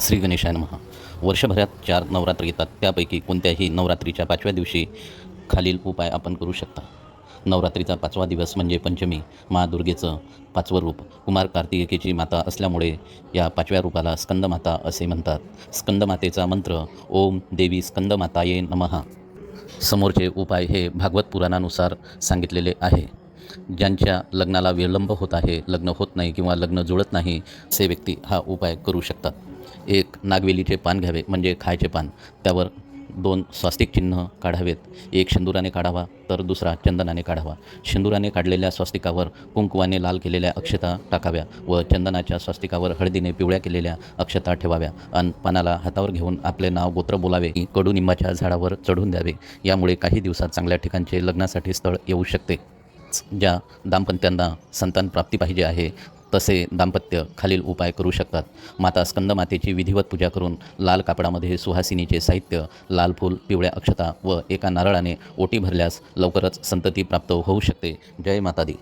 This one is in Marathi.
श्री गणेशाय महा वर्षभरात चार नवरात्र येतात. त्यापैकी कोणत्याही नवरात्रीच्या पाचव्या दिवशी खालील उपाय आपण करू शकता. नवरात्रीचा पाचवा दिवस म्हणजे पंचमी. मा दुर्गेचं पाचवं रूप. कुमार कार्तिकेची माता असल्यामुळे या पाचव्या रूपाला स्कंदमाता असे म्हणतात. स्कंदमातेचा मंत्र ओम देवी स्कंदमाताये नमहा समोरचे उपाय हे भागवत पुराणानुसार सांगितलेले आहे. ज्यांच्या लग्नाला विलंब होत आहे लग्न होत नाही किंवा लग्न जुळत नाही असे व्यक्ती हा उपाय करू शकतात. एक नागवेलीचे पान घ्यावे म्हणजे खायचे पान. त्यावर दोन स्वास्तिक चिन्ह काढावेत. एक शेंदुराने काढावा तर दुसरा चंदनाने काढावा. शेंदुराने काढलेल्या स्वास्तिकावर कुंकवाने लाल केलेल्या अक्षता टाकाव्या व चंदनाच्या स्वास्तिकावर हळदीने पिवळ्या केलेल्या अक्षता ठेवाव्या. आणि पानाला हातावर घेऊन आपले नाव गोत्र बोलावे. की कडुनिंबाच्या झाडावर चढून द्यावे. यामुळे काही दिवसात चांगल्या ठिकाणचे लग्नासाठी स्थळ येऊ शकते. ज्या दाम्पत्यांना संतान प्राप्ती पाहिजे आहे तसे दाम्पत्य खालील उपाय करू शकतात. माता स्कंदमातेची विधिवत पूजा करून लाल कापडामध्ये सुहासिनीचे साहित्य लाल फूल पिवळ्या अक्षता व एका नारळाने ओटी भरल्यास लवकरच संतती प्राप्त होऊ शकते. जय माता दी